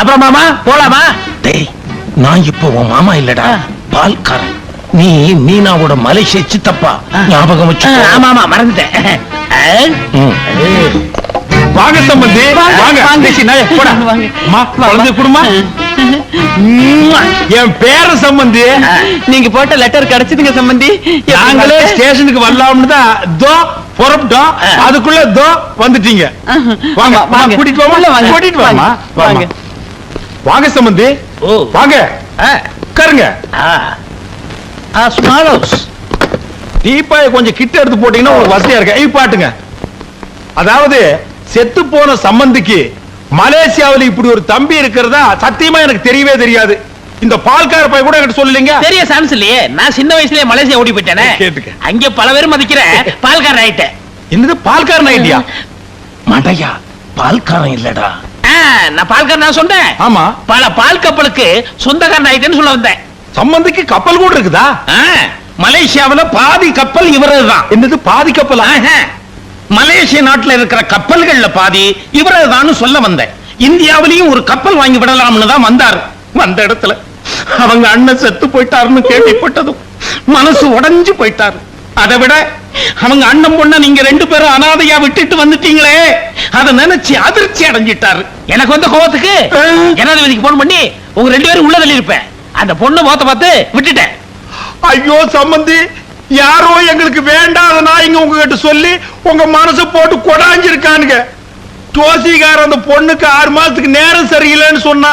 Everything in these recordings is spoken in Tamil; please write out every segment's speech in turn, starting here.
அப்புறம் மாமா போலாமா? டேய் நான் இப்போ உன் மாமா இல்லடா. பால்காரன். நீ மீனாவோட மலேசிய சித்தப்பா. ஞாபகம் வச்சு ஆமா ஆமா மறந்துட்டேன். வாங்க சம்பந்தி. வாங்க, குழந்தை குடுமா? என் பேர சம்பந்தி. நீங்க போட்ட லெட்டர் கிடைச்சதுங்க சம்பந்தி. நாங்களே ஸ்டேஷனுக்கு வரலாம்னு தான் தோ புறப்பட்டோம். அதுக்குள்ள தோ வந்துட்டீங்க. வாங்க கூட்டிட்டு வாங்க. கூட்டிட்டு வாமா? வாங்க. வாங்க. வாங்க சம்பந்தி. வாங்க. உட்காருங்க. டீப்பாய கொஞ்சம் கிட்ட எடுத்து போட்டீங்கன்னா உங்களுக்கு வசதியா இருக்கு. ஐ பாட்டுங்க. அதாவது செத்து போன சம்பந்திக்கு மலேசியாவுல இப்படி ஒரு தம்பி இருக்கிறதா சத்தியமா எனக்கு தெரியவே தெரியாது. இந்த பால்கார பையன் கூட என்கிட்ட சொல்லலைங்க. பெரிய சான்ஸ் இல்லையே. நான் சின்ன வயசுலயே மலேசியா ஓடி போயிட்டேனே. கேட்டுக்க. அங்க பல பேர் மதிக்கிற பால்காரன் ஆயிட்டேன். என்னது பால்காரன் ஐடியா மடையா பால்காரன் இல்லடா. நான் பால்காரன் நான் சொன்னேன். ஆமா. பல பால் கப்பலுக்கு சொந்தக்காரன் ஆயிட்டேன்னு சொல்ல வந்தேன். சம்பந்திக்கு கப்பல் கூட இருக்குதா? மலேசியாவுல பாதி கப்பல் இவரதுதான். என்னது பாதி கப்பலா. மலேசிய நாட்டுல இருக்கிற கப்பல்கள்ல பாதி இவரதுதான் சொல்ல வந்தேன். இந்தியாவிலையும் ஒரு கப்பல் வாங்கி விடலாம்னு தான் வந்தாரு. வந்த இடத்துல அவங்க அண்ணன் செத்து போயிட்டாருன்னு கேள்விப்பட்டதும் மனசு உடைஞ்சு போயிட்டாரு. அதை விட அவங்க அண்ணன் பொண்ண நீங்க ரெண்டு பேரும் அனாதையா விட்டுட்டு வந்துட்டீங்களே. அதை நினைச்சு அதிர்ச்சி அடைஞ்சிட்டாரு. எனக்கு வந்த கோவத்துக்கு ஜனாதிபதிக்கு போன் பண்ணி உங்க ரெண்டு பேரும் உள்ள தள்ளி இருப்பேன் அந்த பொண்ணு மோத்த பார்த்து விட்டுட்டேன். ஐயோ சம்பந்தி யாரோ எங்களுக்கு வேண்டாத நாய்ங்க உங்ககிட்ட சொல்லி உங்க மனசு போட்டு கொடாஞ்சிருக்கானுங்க. ஜோசிகார் அந்த பொண்ணுக்கு ஆறு மாசத்துக்கு நேரம் சரியில்லைன்னு சொன்னா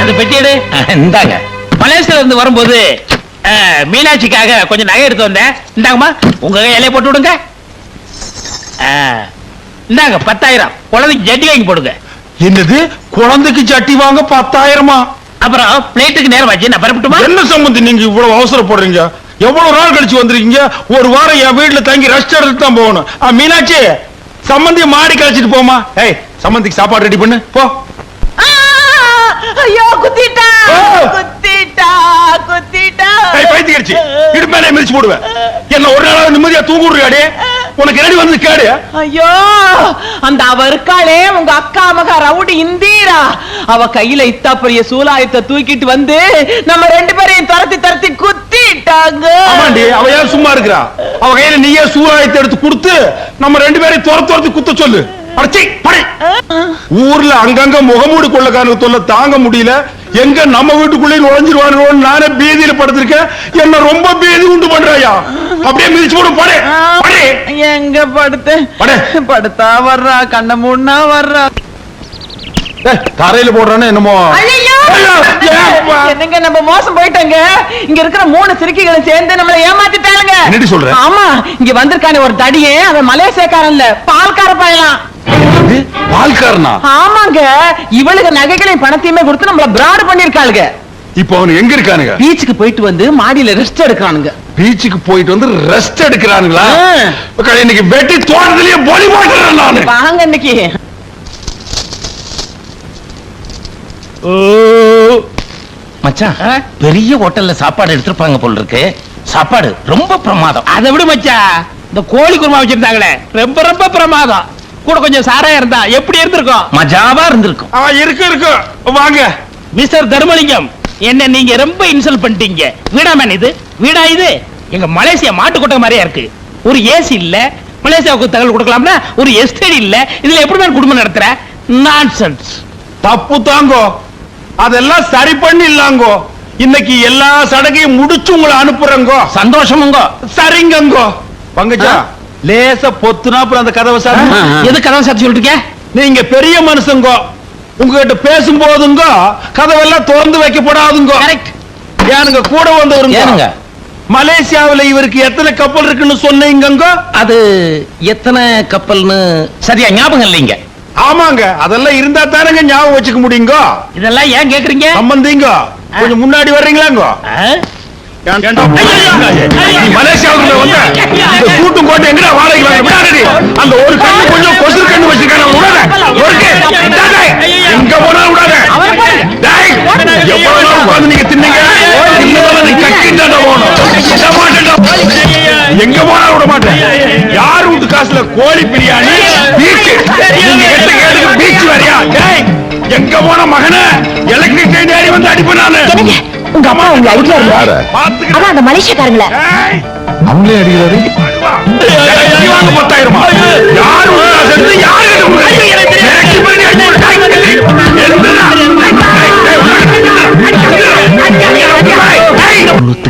அந்த பெட்டி எடு. இந்தாங்க. மலேசியால இருந்து வரும்போது மீனாட்சிக்காக கொஞ்சம் நகை எடுத்து வந்தேன். இந்தாங்கம்மா உங்க இலைய போட்டு விடுங்க. இந்தாங்க பத்தாயிரம். குழந்தைக்கு ஜட்டி வாங்கி போடுங்க. என்னது? குழந்தைக்கு சட்டி வாங்க பத்தாயிரமா? அப்புறம் பிளேட்டுக்கு நேரம் ஆச்சு நான் பரப்பட்டுமா என்ன சம்பந்தி நீங்க இவ்வளவு அவசரப்படுறீங்க? எவ்வளவு நாள் கழிச்சு வந்திருக்கீங்க? ஒரு வாரம் என் வீட்டுல தங்கி ரெஸ்ட் எடுத்து தான் போகணும். மீனாட்சி சம்பந்திய மாடி கழிச்சிட்டு போமா ஏய் சம்பந்திக்கு சாப்பாடு ரெடி பண்ணு. போ. குத்திட்டா! குத்திட்டா குத்திட்டா. ஏய் பைத்தியடிச்சு இடுப்பு மேலே மிதிச்சு போடுவேன். என்ன ஒரு நாள் நிம்மதியா தூங்க விடுறியாடி? உனக்கு ரெடி வந்து கேடு? ஐயோ அந்த அவ இருக்காளே உங்க அக்கா மகா ரவுடி இந்தீரா. அவ கையில இத்தா பெரிய சூலாயத்தை தூக்கிட்டு வந்து நம்ம ரெண்டு பேரையும் துரத்தி துரத்தி குத்திட்டாங்க. ஆமாண்டி அவ யார் சும்மா இருக்கிறா? அவ கையில நீயே சூறாயத்தை எடுத்து கொடுத்து நம்ம ரெண்டு பேரையும் துர துரத்தி குத்த சொல்லு. ஊர்ல அங்கங்க முகமூடி கொள்ளக்காரனுக்கு தொல்லை தாங்க முடியல. எங்க நம்ம வீட்டுக்குள்ளே நுழைஞ்சிருவானு நானே பீதியில படுத்திருக்கேன். என்ன ரொம்ப பீதி உண்டு பண்றாயா? அப்படியே மிதிச்சு போடு படை. படை. எங்க படுத்து? படு. படுத்தா வர்றா கண்ண மூணா வர்றா. தரையில போடுறானே என்னமோ. என்னங்க நம்ம மோசம் போயிட்டோங்க? இங்க இருக்கிற மூணு சிறுக்கிகளும் சேர்ந்து நம்மள ஏமாத்திட்டாளுங்க. என்னடி சொல்ற? ஆமா இங்க வந்திருக்கானே ஒரு தடியே அவன் மலேசியக்காரன் இல்ல பால்கார பயலாம் பால்காரனா? ஆமாங்க. இவளுக்கு நகைகளையும் பணத்தையுமே கொடுத்து நம்மள பிராடு பண்ணிருக்காளுங்க இப்போ அவனு எங்க இருக்கானுங்க? பீச்சுக்கு போயிட்டு வந்து மாடியில ரெஸ்ட் எடுக்கானுங்க பீச்சுக்கு போயிட்டு வந்து ரெஸ்ட் எடுக்கிறானுங்களா? இன்னைக்கு வெட்டி தோட்டத்திலேயே பொலி போட்டுறேன் நானு. வாங்க இன்னைக்கு. மச்சான் பெரிய ஹோட்டல்ல சாப்பாடு எடுத்திருப்பாங்க போல இருக்கு சாப்பாடு ரொம்ப பிரமாதம். அதை விடு மச்சான். இந்த கோழி குருமா வச்சிருந்தாங்களே. ரொம்ப ரொம்ப பிரமாதம். கூட கொஞ்சம் சாரா இருந்தா எப்படி இருந்திருக்கும்? மஜாவா இருந்திருக்கும். ஆ, இருக்கு இருக்கு. வாங்க. மிஸ்டர் தர்மலிங்கம் என்ன நீங்க ரொம்ப இன்சல்ட் பண்ணிட்டீங்க. வீடா மேன் இது? வீடா இது? எங்க மலேசியா மாட்டு கொட்டை மாதிரியா இருக்கு. ஒரு ஏசி இல்ல மலேசியாவுக்கு தகவல் கொடுக்கலாம்னா ஒரு எஸ்டேட் இல்ல இதுல எப்படி மேன் குடும்பம் நடத்துற? நான்சென்ஸ் தப்பு தாங்கோ. அதெல்லாம் சரி பண்ணி இல்லாங்கோ. இன்னைக்கு எல்லா சடகையும் முடிச்சு உங்களை அனுப்புறேங்கோ. சந்தோஷமுங்க. சரிங்கங்கோ. பங்கஜா லேசா பொத்துனா அப்புறம் அந்த கதவை சார் எது கதவை சாத்தி சொல்லிட்டு நீங்க பெரிய மனுஷங்கோ உங்ககிட்ட பேசும்போதுங்க கதவெல்லாம் திறந்து வைக்கப்படாதுங்கோ. ஏனுங்க கூட வந்தவருங்க. மலேசியாவுல இவருக்கு எத்தனை கப்பல் இருக்குன்னு சொன்னீங்கங்க? அது எத்தனை கப்பல்னு சரியா ஞாபகம் இல்லைங்க. ஆமாங்க அதெல்லாம் இருந்தா தானங்க ஞாபகம் வச்சுக்க முடியுங்க. இதெல்லாம் ஏன் கேக்குறீங்க? சம்பந்திங்க கொஞ்சம் முன்னாடி வர்றீங்களாங்க? சூட்டும் போட்டு எங்கடா வாடகை அந்த ஒரு கண்ணு கொஞ்சம் கொசு கண்ணு வச்சிருக்கான விடாத. எங்க போனாலும் விடாத. எவ்வளவு உட்கார்ந்து நீங்க தின்னீங்க. எங்க போனாலும் விட மாட்டேன். யார் வீட்டு காசுல கோழி பிரியாணி பீச் நீங்க கெட்ட கேட்டுக்கு பீச் வரையா? எங்க போன மகனே? எலக்ட்ரிக் ஏறி வந்து அடிப்பேன் நானு. உங்க அப்பா உங்களை அடிக்கிறாரு பாத்துக்கிட்டு அதான் அந்த மலேசியக்காரங்கள அவங்களே அடிக்கிறாரு.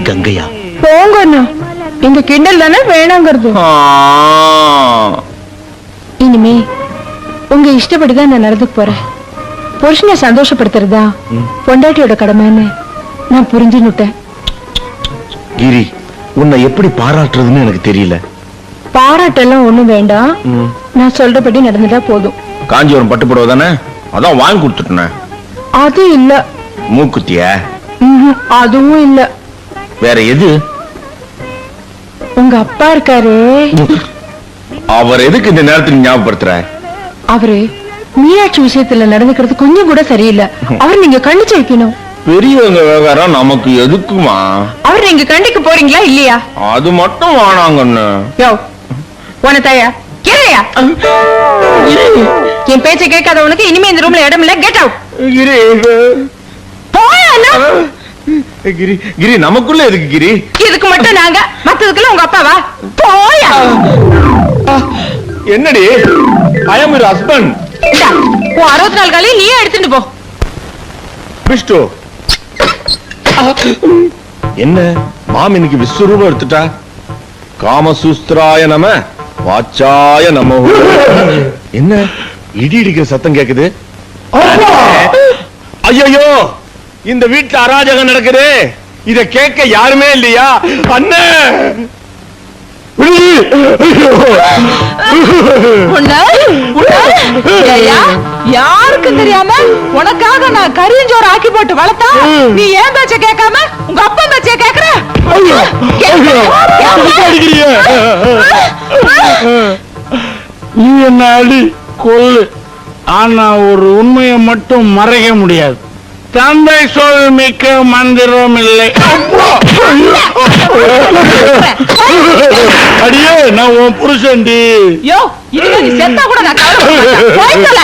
கங்கையா போங்க அண்ணா எங்க கிண்டல் தானே வேணாங்கிறது இனிமே உங்க இஷ்டப்படிதான் நான் நடந்துக்க போறேன் புருஷனை சந்தோஷப்படுத்துறதா பொண்டாட்டியோட கடமைன்னு நான் புரிஞ்சுன்னுட்டேன். கிரி உன்னை எப்படி பாராட்டுறதுன்னு எனக்கு தெரியல. பாராட்டெல்லாம் ஒண்ணும் வேண்டாம். நான் சொல்றபடி நடந்துட்டா போதும். காஞ்சிபுரம் பட்டு புடவை தானே? அதான் வாங்கி கொடுத்துட்டேன். அது இல்ல. மூக்குத்திய? அதுவும் இல்ல. வேற எது? உங்க அப்பா இருக்காரு. அவர் எதுக்கு இந்த நேரத்துல ஞாபகப்படுத்துற? அவரு மீனாட்சி விஷயத்துல நடந்துக்கிறது கொஞ்சம் கூட சரியில்லை. அவர் நீங்க கண்டிச்சு வைக்கணும். பெரியவங்க விவகாரம் நமக்கு எதுக்குமா? அவர் நீங்க கண்டிக்க போறீங்களா இல்லையா? அது மட்டும் வேணாங்கன்னு யோ உன தாயா? கேளையா என் பேச்ச கேட்காதவனுக்கு இனிமே இந்த ரூம்ல இடம் இல்ல கெட் அவுட் கிரி போயா. கிரி கிரி நமக்குள்ள எதுக்கு கிரி? இதுக்கு மட்டும் நாங்க மத்ததுக்குள்ள உங்க அப்பாவா? போயா? என்னடி? ஐ அம் யுவர் ஹஸ்பண்ட் உன் அறுபத்தி நாலு காலையும் நீயே எடுத்துட்டு போ. விஷ்ணு என்ன? மாம் இன்னைக்கு விஸ்வரூபம் எடுத்துட்டா? காமசூஸ்திராய நம வாச்சாய நம. என்ன? இடி இடிக்கிற சத்தம் கேக்குது. ஐயோ இந்த வீட்டுல அராஜகம் நடக்குது. இத கேட்க யாருமே இல்லையா? அண்ணன் தெரியாம உனக்காக நான் கரியஞ்சோறு ஆக்கி போட்டு வளர்த்தா நீ ஏன் பேச்ச கேட்காம உங்க அப்பா பேச்ச கேக்குற நீ என்ன அடி கொல்லு ஆனா ஒரு உண்மையை மட்டும் மறைக்க முடியாது. தந்தை சொல் மிக்க மந்திரம் இல்லை. அடியே நான் உன் புருஷன்டி. யோ இதுல நீ செத்தா கூட நான் கவலைப்பட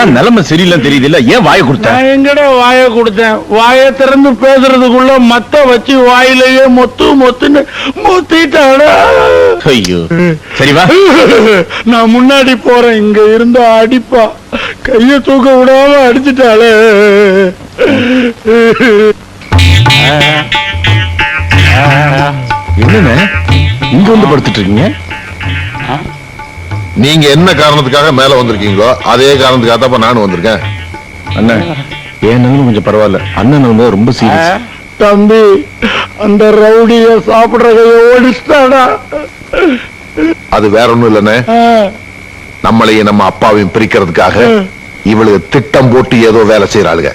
அதான் நிலைமை சரியில்லைன்னு தெரியுது இல்ல ஏன் வாயை கொடுத்த? நான் எங்கடா வாயை கொடுத்தேன்? வாயை திறந்து பேசுறதுக்குள்ள மத்த வச்சு வாயிலேயே மொத்து மொத்துன்னு மொத்திட்டாடா. ஐயோ. சரி வா. நான் முன்னாடி போறேன். இங்க இருந்தா அடிப்பா. கைய தூக்க விடாம அடிச்சிட்டாளே. என்னண்ணே? இங்க வந்து படுத்துட்டு இருக்கீங்க? நீங்க என்ன காரணத்துக்காக மேல வந்திருக்கீங்களோ அதே காரணத்துக்காக தான் நானும் வந்திருக்கேன். அண்ணன் என் நிலைமை கொஞ்சம் பரவாயில்ல. அண்ணன் நிலைமை ரொம்ப சீரியஸ் தம்பி அந்த ரவுடிய சாப்பிடுற கைய ஓடிச்சிட்டாடா அது வேற ஒண்ணும் இல்லைண்ணே. நம்மளையும் நம்ம அப்பாவையும் பிரிக்கிறதுக்காக இவளுக்கு திட்டம் போட்டு ஏதோ வேலை செய்யறாளுங்க.